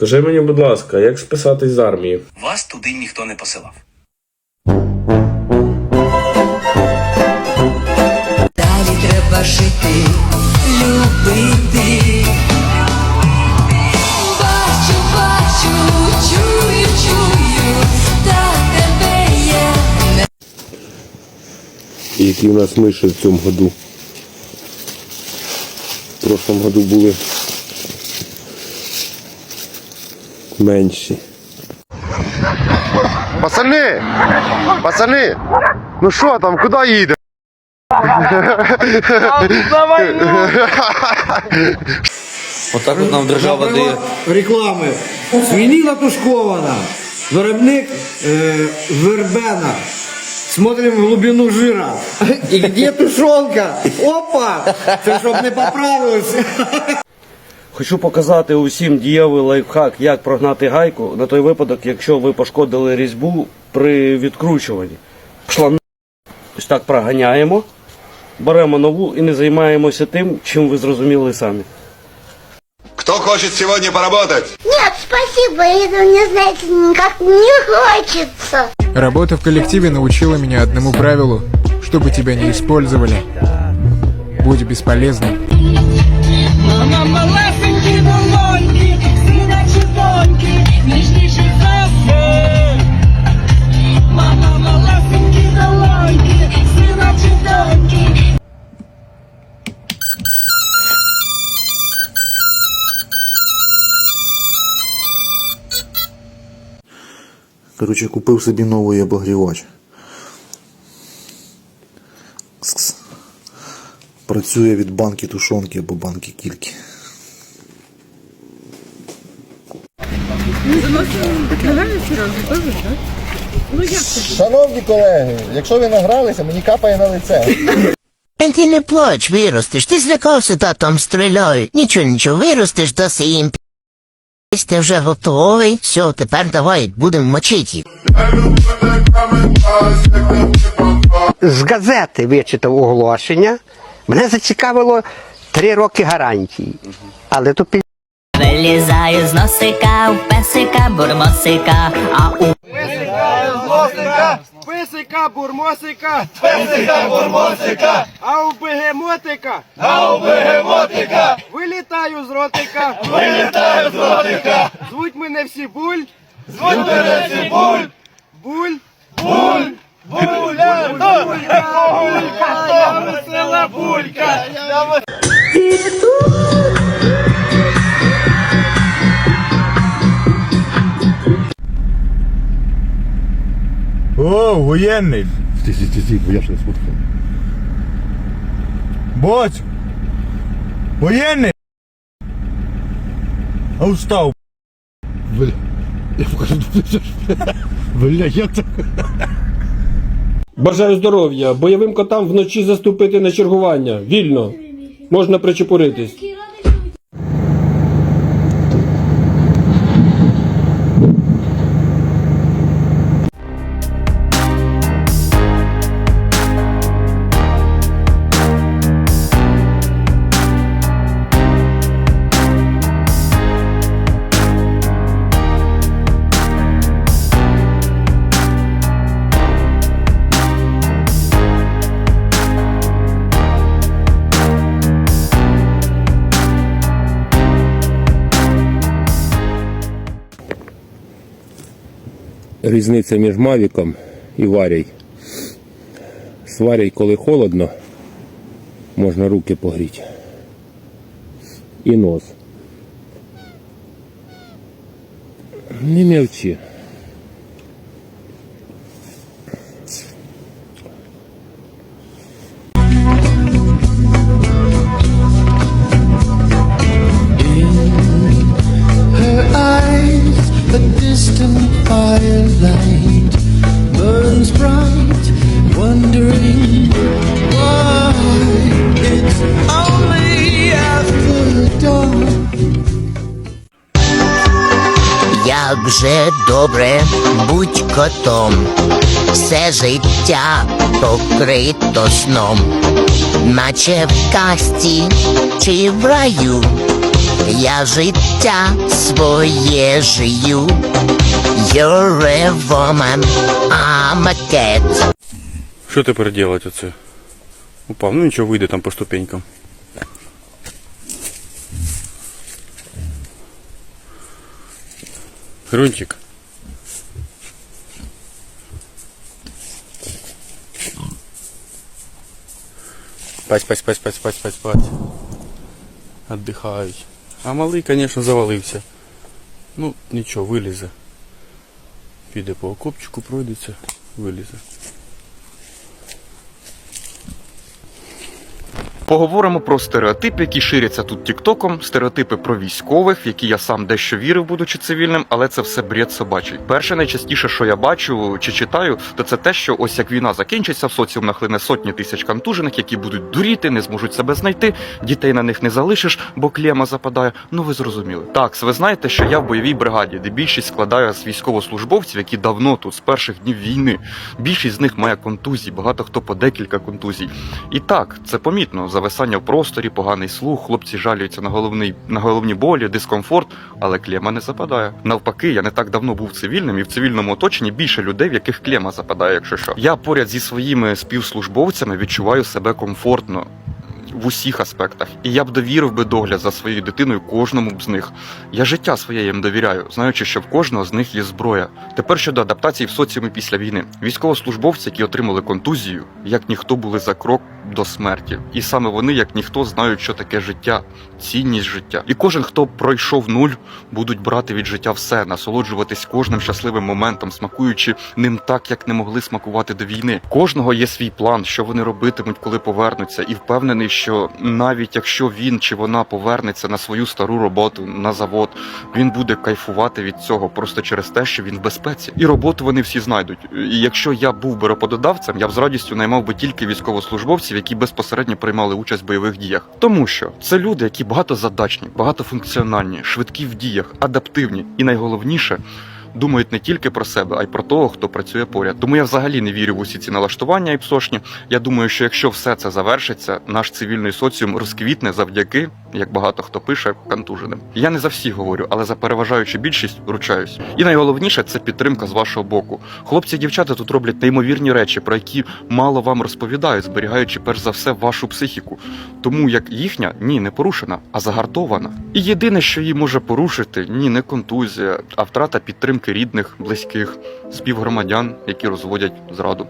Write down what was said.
Скажи мені, будь ласка, як списатись з армії? Вас туди ніхто не посилав. Далі треба жити, любити. Бачу, бачу, чую, чую, так тебе є. Які в нас миші в цьому году? В прошлому году були менші. Пацани! Пацани! Ну що там, куди їде? Отак от нам держава дає. реклами. Свинина тушкована. Виробник е, вербена. Смотрим в глубину жира. І де тушонка? Опа! Це щоб не поправилося. Хочу показати усім дієвий лайфхак, як прогнати гайку на той випадок, якщо ви пошкодили різьбу при відкручуванні. Пішла на ось так проганяємо, беремо нову і не займаємося тим, чим ви зрозуміли самі. Кто хочет сегодня поработать? Нет, спасибо, это мне, знаете, никак не хочется. Работа в коллективе научила меня одному правилу, чтобы тебя не использовали. Будь бесполезным. Мама Коротше, купив собі новий обогрівач. Кс-кс. Працює від банки тушонки або банки кільки. Шановні колеги, якщо ви награлися, мені капає на лице. Ти не плач, виростеш, ти злякався, та там стріляють. Нічого, нічого, виростеш, даси їм. Ти вже готовий. Все, тепер давай, будемо мочити. З газети вичитав оголошення. Мене зацікавило три роки гарантії. Але то пі... Вилізаю з носика, у песика, бурмосика, а у Писика, бурмосика, писика, бурмосика, а у бегемотика, а у бегемотика, вилітаю з ротика, вилітаю з ротика, звуть мене всі буль, звуть мене всі буль, буль, буль, булька, булька, я весела булька, О, воєнний. Стій, стій, стій, стій, бо я ще не сфоткав. Боць! Воєнний! А устав. Бля, я покажу. Бля, як це? Бажаю здоров'я! Бойовим котам вночі заступити на чергування. Вільно. Можна причепуритись. Різниця між Мавіком і Варій. З Варій, коли холодно, можна руки погріти. І нос. Не мовчи. Wondering it's only. Як же добре будь котом, все життя покрито сном, наче в казці чи в раю. Я життя своє жию. You're a woman, I'm a cat. Що тепер робити оце? Упав, ну нічого, вийде там по ступенькам. Грунтик. Спать, спать, спать, спать, спать, спать, спать. Отдыхають. А малий, звісно, завалився. Ну, нічого, вилізе. Піде по окопчику, пройдеться, вилізе. Поговоримо про стереотипи, які ширяться тут тіктоком. Стереотипи про військових, в які я сам дещо вірив, будучи цивільним, але це все бред собачий. Перше, найчастіше, що я бачу чи читаю, то це те, що ось як війна закінчиться, в соціум нахлине сотні тисяч контужених, які будуть дуріти, не зможуть себе знайти. Дітей на них не залишиш, бо клема западає. Ну ви зрозуміли. Так, ви знаєте, що я в бойовій бригаді, де більшість складає з військовослужбовців, які давно тут з перших днів війни. Більшість з них має контузії, багато хто по декілька контузій. І так, це помітно. Зависання в просторі, поганий слух, хлопці жалюються на головний на головні болі, дискомфорт, але клема не западає. Навпаки, я не так давно був цивільним, і в цивільному оточенні більше людей, в яких клема западає, якщо що. Я поряд зі своїми співслужбовцями відчуваю себе комфортно. В усіх аспектах, і я б довірив би догляд за своєю дитиною кожному б з них. Я життя своє їм довіряю, знаючи, що в кожного з них є зброя. Тепер щодо адаптації в соціумі після війни. Військовослужбовці, які отримали контузію, як ніхто були за крок до смерті, і саме вони, як ніхто, знають, що таке життя, цінність життя. І кожен, хто пройшов нуль, будуть брати від життя все, насолоджуватись кожним щасливим моментом, смакуючи ним так, як не могли смакувати до війни. Кожного є свій план, що вони робитимуть, коли повернуться, і впевнений, що навіть якщо він чи вона повернеться на свою стару роботу на завод, він буде кайфувати від цього просто через те, що він в безпеці. І роботу вони всі знайдуть. І якщо я був би роботодавцем, я б з радістю наймав би тільки військовослужбовців, які безпосередньо приймали участь в бойових діях. Тому що це люди, які багатозадачні, багатофункціональні, швидкі в діях, адаптивні і найголовніше. Думають не тільки про себе, а й про того, хто працює поряд. Тому я взагалі не вірю в усі ці налаштування і псошні. Я думаю, що якщо все це завершиться, наш цивільний соціум розквітне завдяки, як багато хто пише, контуженим. Я не за всіх говорю, але за переважаючу більшість ручаюсь. І найголовніше це підтримка з вашого боку. Хлопці і дівчата тут роблять неймовірні речі, про які мало вам розповідають, зберігаючи перш за все вашу психіку. Тому як їхня ні, не порушена, а загартована. І єдине, що її може порушити, ні, не контузія, а втрата підтримки рідних, близьких, співгромадян, які розводять зраду.